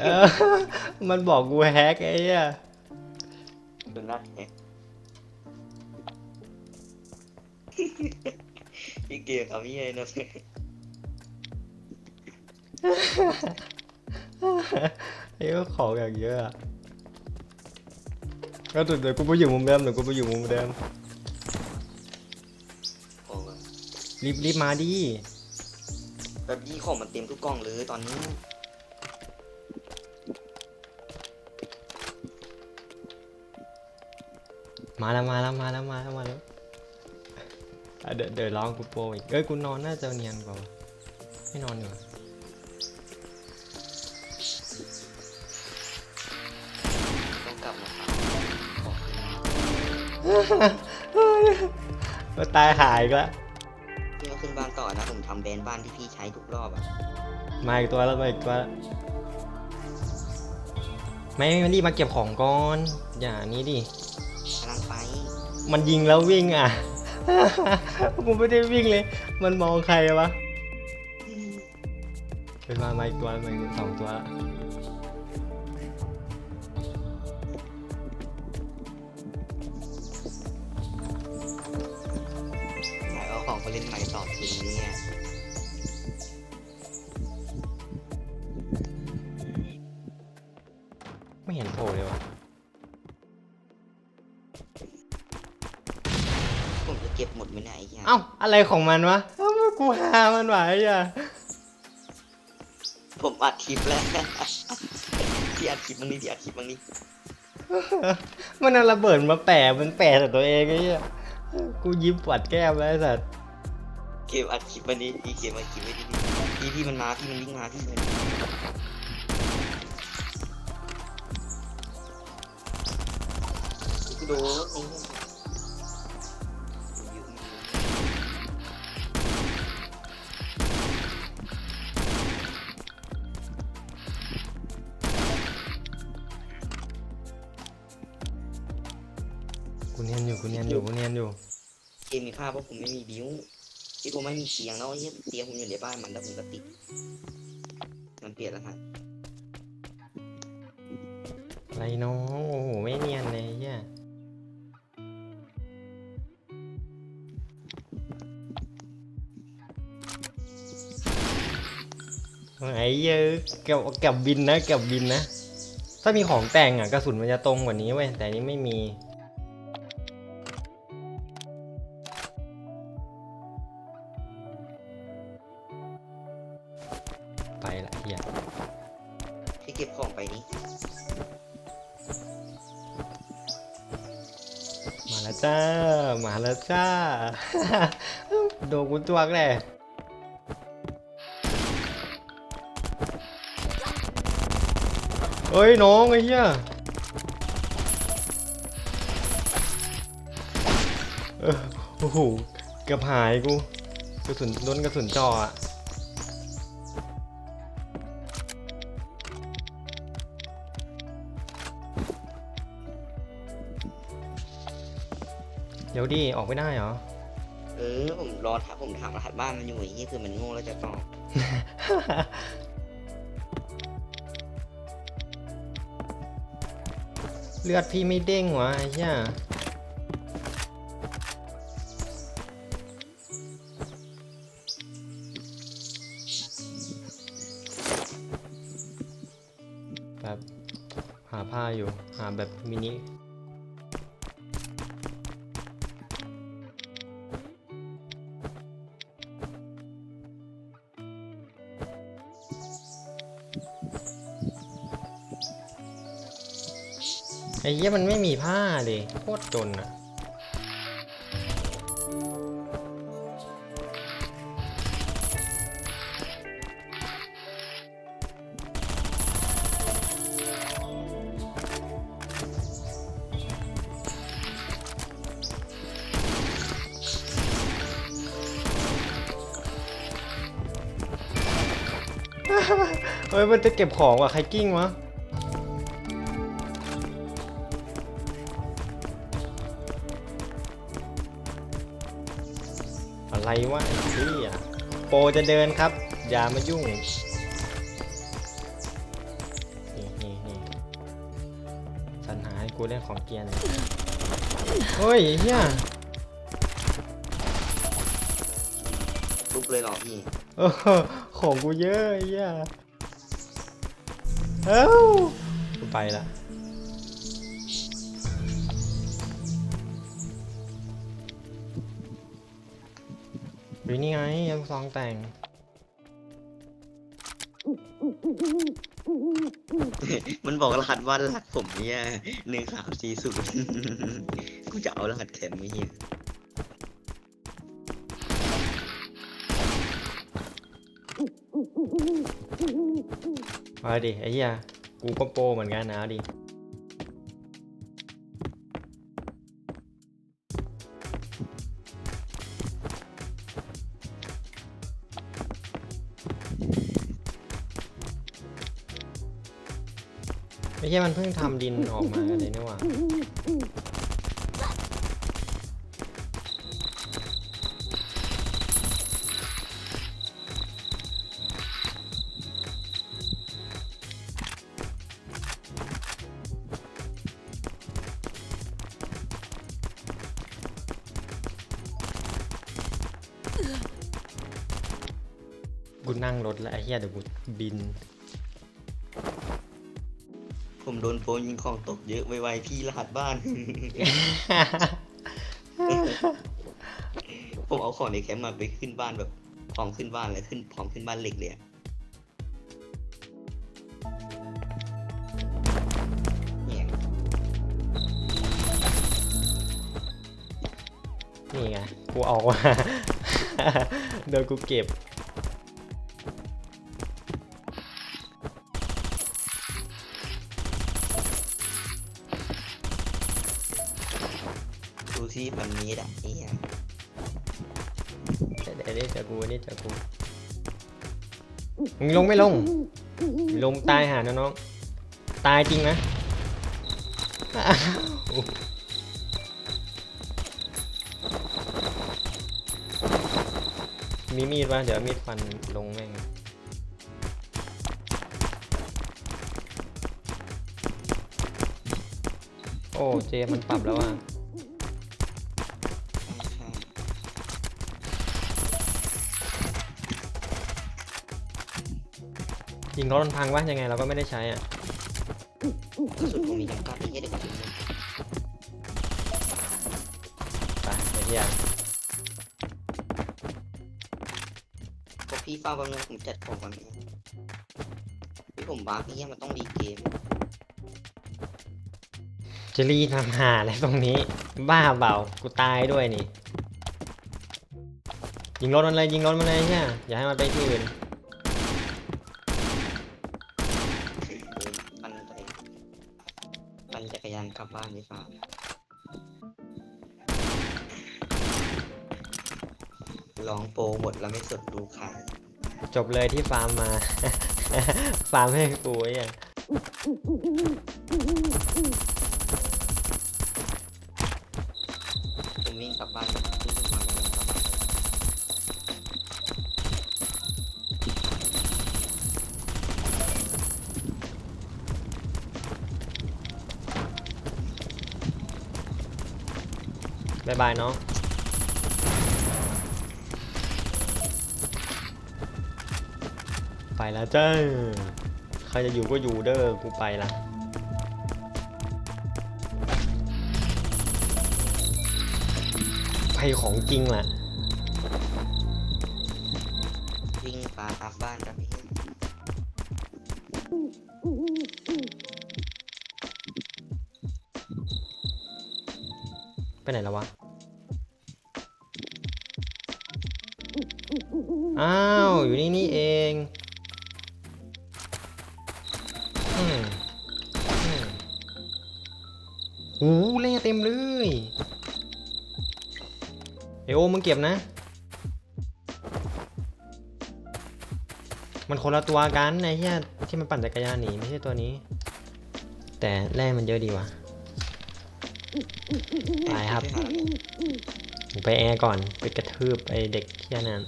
เออ มันบอกกูแฮกไอ้เหี้ยดูนัดแฮกพี่เกมทำพี่เลยนะไอ้ก็ของอย่างเยอะอะก็เดี๋ยวกูไปอยู่มุมเดิมเดี๋ยวกูไปอยู่มุมเดิม โอ้ยรีบรีบมาดิ แบบยี่ของมันเต็มทุกกล่องเลยตอนนี้ มาแล้วมาแล้วมาแล้วมาแล้วมาแล้วอะเดี๋ยวเดี๋ยวลองกูโปรอีกเอ้ยกูนอนน่าจะเนียนกว่าวะไม่นอนดีกว่าต้องกลับมาครับก็ตายหายอีกแล้วพี่มาขึ้นบ้านต่อนะผมทำแบรนด์บ้านที่พี่ใช้ทุกรอบอะมาอีกตัวแล้วมาอีกตัวแล้วไม่ไม่รีบมาเก็บของก่อน อย่านี้ดิกำลังไป มันยิงแล้ววิ่งอะ กูไม่ได้วิ่งเลย มันมองใครวะเป็นมามาอีกตัวมาอีกสองตัวละไหนเอาของไปเล่นใหม่ต่อทีเนี่ยไม่เห็นโผล่ จะเก็บหมดไหมเนี่ยไอ้เหี้ยเอ้าอะไรของมันวะเอ้ากูหามันไหวอะผมอัดคลิปแล้วพี่อัดคลิปบ้างนี่พี่อัดคลิปบ้างนี่มันเอาระเบิดมาแปะมันแปะแต่ตัวเองไอ้เหี้ยกูยิ้มปวดแก้มแล้วไอ้สัตว์เกมอัดคลิปวันนี้พี่เกมอัดคลิปไว้ดีๆพี่พี่มันมาพี่มันวิ่งมาพี่มันกูโดน นียนอยู่กูเนียนอยู่กูเนียนอยู่เกมมีค่าเพราะผมไม่มีบิวที่ผมไม่มีเตียงแล้วไอ้เหี้ยเตียงผมอยู่ในบ้านมันแล้วผมก็ติด มันเปลี่ยนรหัสอะไรน้องโอ้โหไม่เนียนเลยไอ้เหี้ยไอ้เหี้ยเกับเกับบินนะเกับบินนะ ถ้ามีของแต่งอะกระสุนมันจะตรงกว่านี้เว้ยแต่อันนี้ไม่มี ไปละเหี้ยที่เก็บของไปนี้ มาแล้วจ้า มาแล้วจ้า โดนกูตัวกแน่เฮ้ย น้องไอ้เหี้ยเออโอ้โหเกือบหายกู กระสุนโดนกระสุนจ่ออะ ดี๋ยวดิออกไม่ได้เหรอ เออผมรอถามผมถามรหัสบ้านมันอยู่ไอ้เหี้ยคือมันโง่แล้วจะตอบเลือดพี่ไม่เด้งวะไอ้เหี้ยแบบหาผ้าอยู่ หาแบบมินิ อ้เหี้ยมันไม่มีผ้าเลยโคตรจนอะเฮ้ยมันจะเก็บของว่ะใครกิ้งวะ จะเดินครับ อย่ามายุ่งสัญหาให้กูเล่นของเกียร์หน่อยเฮ้ยเฮียลุกเลยหรอพี่เอของกูเยอะเฮียเอ้าไปละ หรือนี่ไงยังซองแต่ง มันบอกรหัสว่ารหัสผมเนี่ยหนึ่งสามสี่ศูนย์กูจะเอารหัสแถมไม่เหี้ยมาดิไอ้เหี้ยกูก็โปรเหมือนกันนะเอาดิ อ้เหี้ยมันเพิ่งทำดินออกมาเลยนี่หว่ากูนั่งรถแล้วไอ้เหี้ยเดี๋ยวกูบิน ผมโดนโปรยิงของตกเยอะไวๆพี่รหัสบ้าน ผมเอาของในแคมป์มาไปขึ้นบ้านแบบพร้อมขึ้นบ้านเลยขึ้นพร้อมขึ้นบ้านเหล็กเลยอะเนี่ยนี่ไง กูออกมา โดนกูเก็บ นมีดอะไอ้เหี้ยเดี๋ยวนี่จอกูนี่จอกูมึงลงไม่ลง ลงตายหานะน้อง ตายจริงนะอ้าวมีมีดป่ะเดี๋ยวมีดฟันลงแม่งโอ้เจมันปรับแล้วอะ ยิงรถมันพังวะยังไงเราก็ไม่ได้ใช้อะกระสุนผมมีจำกัดไอ้เหี้ยเด็กกระสุนหมดไปไอ้เหี้ยพวกพี่เฝ้าแป๊บนึงผมจัดของก่อนเนี่ยพี่ผมบาร์กไอ้เหี้ยมันต้องรีเกมจะรีทำหาอะไรตรงนี้ บ้าเปล่ากูตายด้วยนี่ ยิงรถมันเลยยิงรถมันเลยเนี่ยอย่าให้มันไปที่อื่นปั่น กรยานกลับบ้านดีกว่าลองโปรหมดแล้วไม่สดดูขายจบเลยที่ฟาร์มมา ฟาร์มให้กูไอ้เนี่ยผมวิ่งกลับบ้าน บายบายน้องไปแล้วจ้าใครจะอยู่ก็อยู่เด้อกูไปละไปของจริงล่ะวิ่งปลาตามบ้านกับพี่ ไปไหนแล้ววะ อ้าว อยู่นี่นี่เองอืมอืมโอ้เล่เต็มเลยเอโอมึงเก็บนะ มันคนละตัวกันไอ้เหี้ยที่มันปั่นจักรยานหนีไม่ใช่ตัวนี้ แต่แร่มันเยอะดีว่ะ ตายครับผมไปแอร์ก่อนไปกระทืบไอเด็กเที่ยนั้น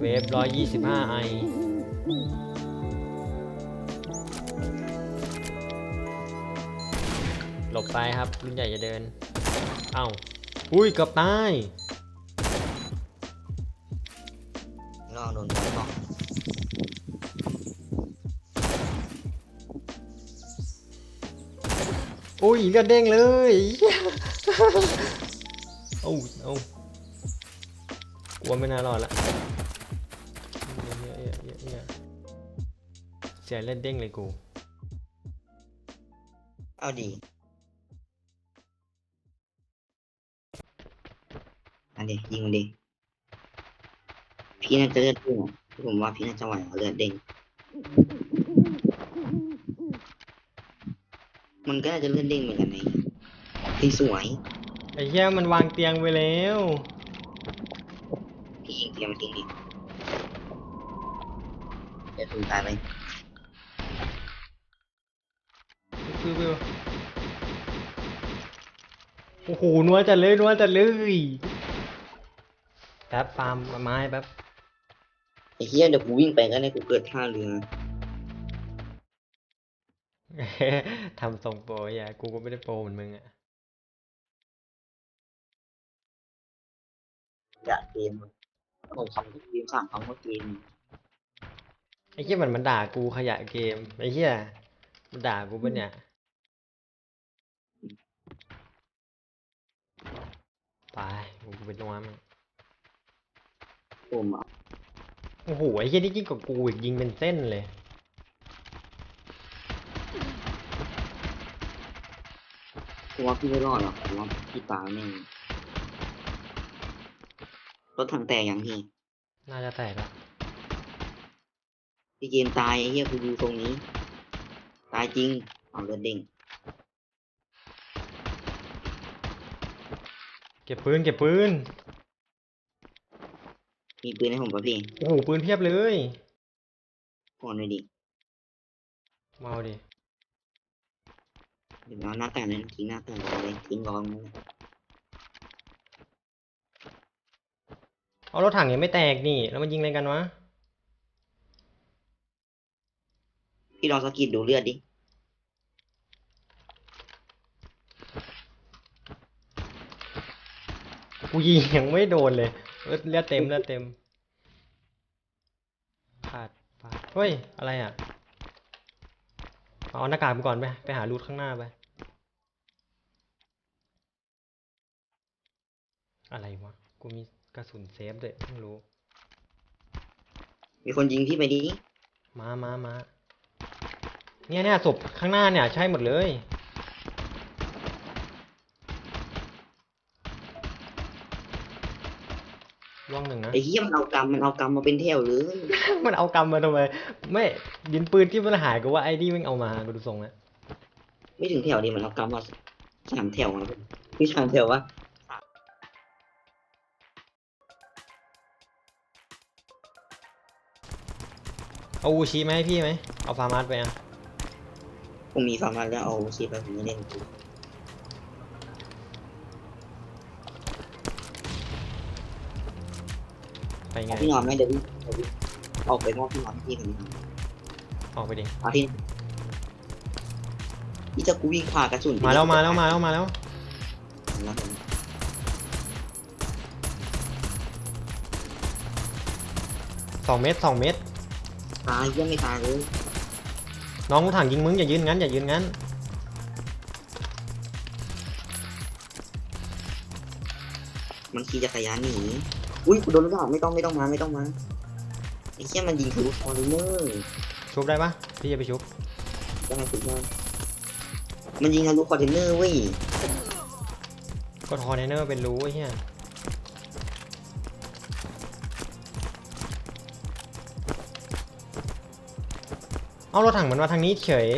เวฟร้อยยี่สิบห้าไอหลบไปครับรุ่นใหญ่จะเดิน เอ้า อุ้ยกือบตาย อุ้ยเลือดเด้งเลยเอ้าเอ้ากลัวไม่น่ารอดละเหี้ยเหี้ยเหี้ยเหี้ยเสียเลือดเด้งเลยกู เอาดีอันเดียิงมันดิพี่น่าจะเลือดเด้งอะผมว่าพี่น่าจะไหวเอาเลือดเด้ง มันก็น่าจะเลือดเด้งเหมือนกันไอ้พี่สวยไอ้เหี้ยมันวางเตียงไปแล้วพี่ยิงเตรียมทิ้งดิเดี๋ยวคุณตายไปคือคือโอ้โหนัวจัดเลยนัวจัดเลยแป๊บฟาร์มไม้แป๊บไอ้เหี้ยเดี๋ยวกูวิ่งไปก็ได้กูเกิดท่าเรือ ทำทรงโปรอย่ากูก็ไม่ได้โปรเหมือนมึงอะอยากเกมผมคำทุกเกมสามคำว่าเกมไอ้เหี้ยมันมันด่ากูขยะเกมไอ้เหี้ยมันด่ากูปะเนี่ยไปกูเป็นนัวมึงผมอะโอ้โหไอ้เหี้ยนี่ยิ่งกว่ากูอีกยิงเป็นเส้นเลย ผมว่าพี่ไม่รอดหรอกผมว่าพี่ตายแน่รถถังแตกอย่างพี่น่าจะแตกแล้วพี่เกมตายไอ้เหี้ยกูดูตรงนี้ ตายจริงเอาเลือดเด้งเก็บปืนเก็บปืนมีปืนให้ผมป่ะพี่โอ้โหปืนเพียบเลยก่อนเลยดิมาเอาดิเดี๋ยวเอาหน้าแต่งนั้นทิ้งหน้าแต่งเลยทิ้งรองนั่นแหละเอารถถังยังไม่แตกนี่ แล้วมันยิงอะไรกันวะ พี่ลองสะกิดดูเลือดดิ กูยิงยังไม่โดนเลยเลือดเลือดเต็มเลือดเต็มขาดปาดเฮ้ย อะไรอะ เอาหน้ากากไปก่อนไป ไปหารูทข้างหน้าไป อะไรวะ กูมีกระสุนเซฟด้วยเพิ่งรู้ มีคนยิงพี่ไปดิมามามาเนี่ยเนี่ยศพข้างหน้าเนี่ยใช่หมดเลยร่วงหนึ่งนะ ไอ้ เหี้ยมันเอากำมันเอากำมาเป็นแถวเลยมันเอากำมาทำไม ไม่ดินปืนที่มันหายก็ว่าไอ้นี่มันเอามากูดูทรงแล้วไม่ถึงแถวดิมันเอากำมาสามแถวมาพี่สามแถววะ เอาอูชีไหมาให้พี่ไหมเอาฟาร์มาสไปอะผมมีฟาร์มาแล้วเอาชีพไปผมไม่เล่นกูไปไง เอาพี่นอนไหมเดี๋ยวพี่เดี๋ยวพี่ออกไปมอบพี่นอนให้พี่คนนี้ออกไปดิ เอาพี่พี่จะกูวิ่งผ่ากระสุนมาแล้วมาแล้วมาแล้วมาแล้ว แล้วผมสองเมตรสองเมตร ตายยังไม่ตายเลยน้องรถถังยิงมึงอย่ายืนงั้นอย่ายืนงั้น มันขี่จักรยานหนีอุ้ยกูโดนแล้วไม่ต้องไม่ต้องมาไม่ต้องมาไอ้เหี้ยมันยิงทะลุคอนเทนเนอร์ชุบได้ปะพี่จะไปชุบได้สุดยอดมันยิงทะลุคอนเทนเนอร์เว้ยก็ทอร์เนเนอร์เป็นรู้ไอ้เหี้ย เอารถถังมันมาทางนี้เฉย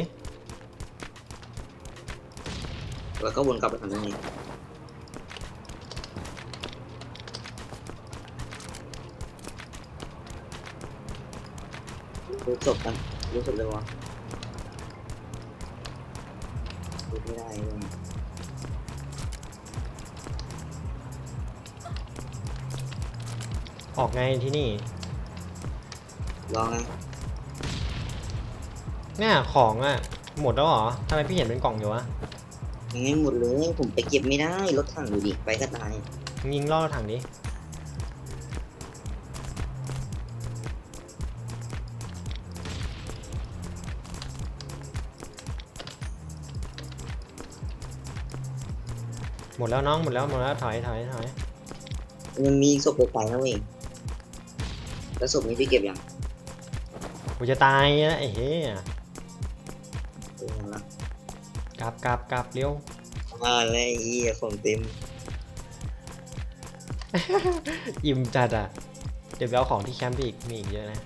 แล้วก็วนกลับไปทางนั้นเองรู้จบกันรู้จบเลยวะรู้ไม่ได้เลยออกไงที่นี่ ลองนะ เนี่ยของอะ หมดแล้วเหรอทำไมพี่เห็นเป็นกล่องอยู่วะยังไม่หมดเลยผมไปเก็บไม่ได้รถถังอยู่ดิไปก็ตายมึงยิงล่อถังดิหมดแล้วน้องหมดแล้วหมดแล้วถอยถอยถอยมันมีศพไปตายนะเว้ยแล้วศพนี้พี่เก็บยังกูจะตายนะไอ้เหี้ยเออละ กลับกลับกลับเร็วมาแล้วไอ้เหี้ยของเต็มอิ่มจัดอะ เดี๋ยวไปเอาของที่แคมป์ไปอีกมีอีกเยอะนะ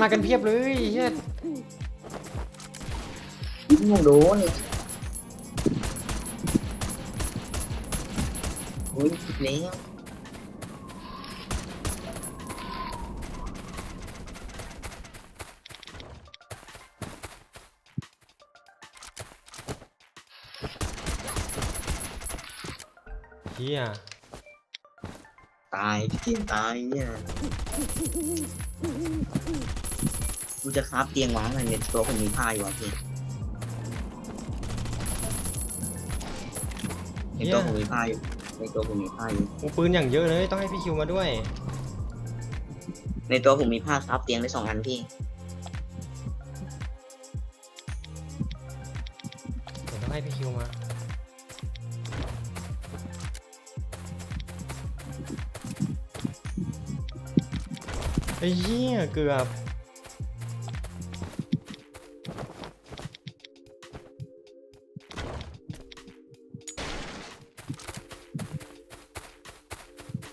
มากันเพียบเลยเฮียมึงโดนโอ้ยผิดแล้ว เฮียตายพี่เกมตายเนี่ยกูจะคราฟเตียงวางอะไรในตัวผมมีผ้าอยู่อะพี่ในตัวผมมีผ้าอยู่ในตัวผมมีผ้าอยู่กูปืนอย่างเยอะเลยต้องให้พี่คิวมาด้วย ในตัวผมมีผ้าคราฟเตียงได้สองอันพี่ อ้เหี้ยเกือบ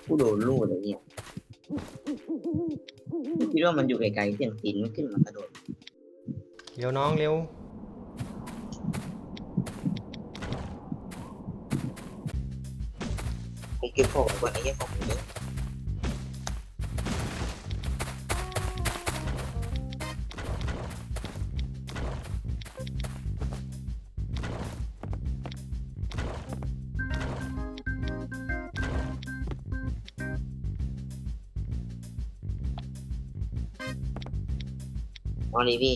กูโดนลูดเลยเนี่ยคิดว่ามันอยู่ไกลๆเสียงตีนมันขึ้นมากระโดดเร็วน้องเร็วผมเก็บของก่อนไอ้เหี้ยของผมเยอะ อนนี้พี่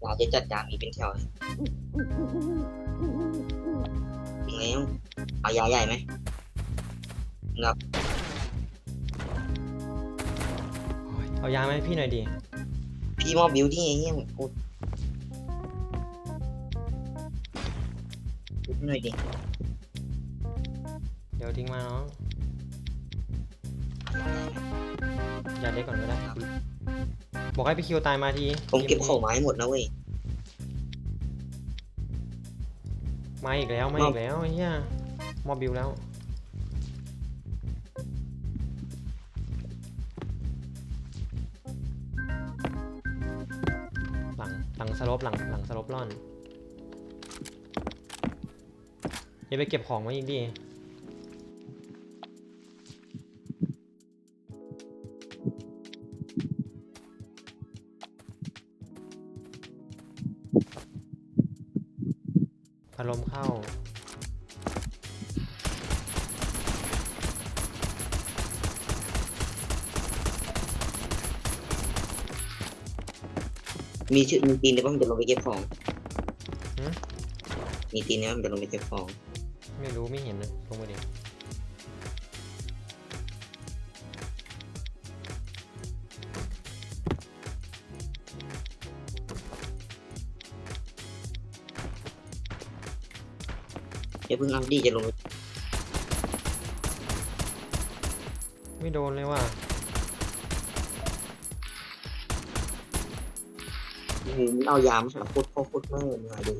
อยากจะจัดจานมีเป็นแถวเลยจริงแล้วเอายาใหญ่ไหมเอายามาให้พี่หน่อยดิพี่มอบบิวที่ไอ้เงี้ยผมพูดพูดหน่อยดิ เดี๋ยวทิ้งมาน้อง ยาเล็กก่อนก็ได้ บอกให้พี่คิวตายมาทีผมเก็บของไม้หมดนะเว้ยมาอีกแล้วมาอีกแล้วไอ้เหี้ยมอบบิวแล้ว หลังหลังสลบหลังหลังสลบร่อนอย่าไปเก็บของไว้อีกดิ มีชื่อมีตีนเดี๋ยวผมจะลงไปเก็บของหืม มีตีนเนี่ยผมจะลงไปเก็บของไม่รู้ไม่เห็นนะลงมาดิเดี๋ยวเพิ่งอัพดีจะลงไปไม่โดนเลยว่ะ มันเอายามหาพุทธพ่อโคตรแม่มาดู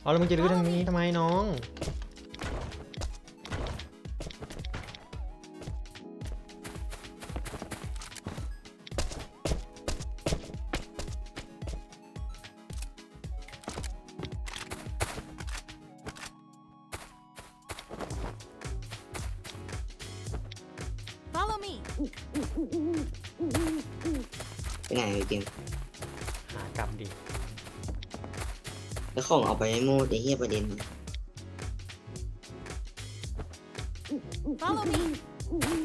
เอาแล้วมึงจะดื้อทางนี้ทำไมน้อง ไปไหนไอ้เกมหากลับดิแล้วของเอาไปให้โมดไอ้เหี้ยประเด็น Follow me.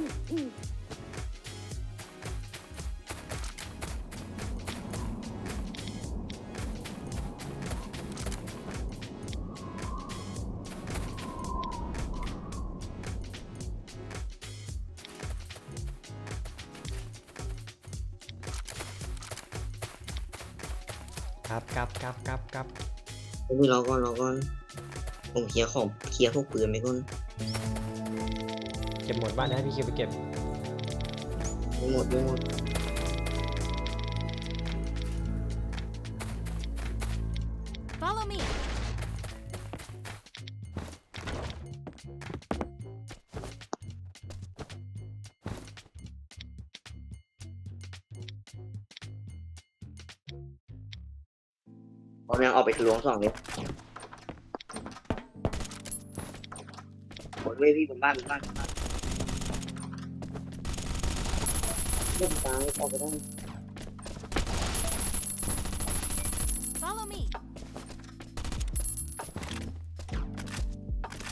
พี่รอก่อนรอก่อนผมเคลียร์ของเคลียร์พวกปืนไปก่อนเก็บหมดบ้านนะให้พี่คิวไปเก็บไม่หมดไม่หมด Follow me. ผมยังเอาไปทะลวงสองเลย เลยพี่บนบ้านบนบ้านบนบ้านเล่นตายออกไปได้ Follow me.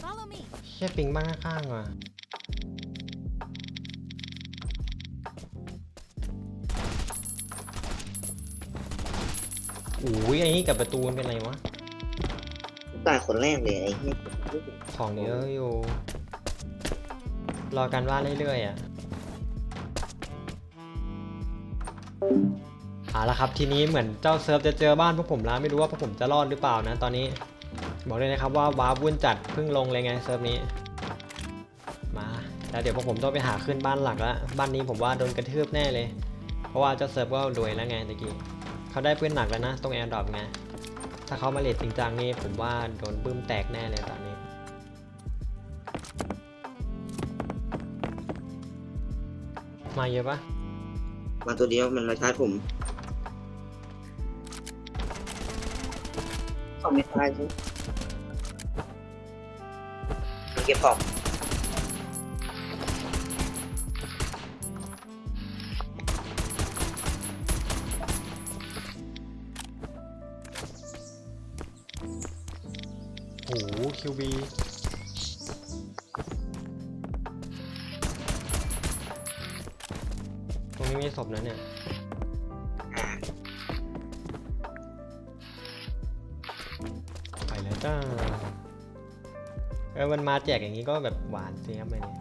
Follow me. แค่ปิงบ้านข้างๆว่ะ อุ้ยไอ้นี่กับประตูมันเป็นไรวะ ตายคนแรกเลยไอ้เหี้ยของเยอะอยู่ รอการว่าเรื่อยๆอะเอาละครับ ทีนี้เหมือนเจ้าเซิร์ฟจะเจอบ้านพวกผมแล้วไม่รู้ว่าพวกผมจะรอดหรือเปล่านะ ตอนนี้ บอกเลยนะครับว่าว้าวุ่นจัดเพิ่งลงเลยไงเซิร์ฟนี้ มาแล้วเดี๋ยวพวกผมต้องไปหาขึ้นบ้านหลักแล้วบ้านนี้ผมว่าโดนกระทืบแน่เลย เพราะว่าเจ้าเซิร์ฟก็รวยแล้วไงตะกี้เขาได้ปืนหนักแล้วนะตรงแอร์ดรอปไงถ้าเขามาเลทจริงจังนี่ผมว่าโดนบึ้มแตกแน่เลยตอนนี้ มาเยอะปะมาตัวเดียวมันมาชาร์จผมเขาไม่ตายใช่ไหมมันเก็บของ แล้วจ้าเออมันมาแจกอย่างนี้ก็แบบหวานเสียบเลยเนี่ย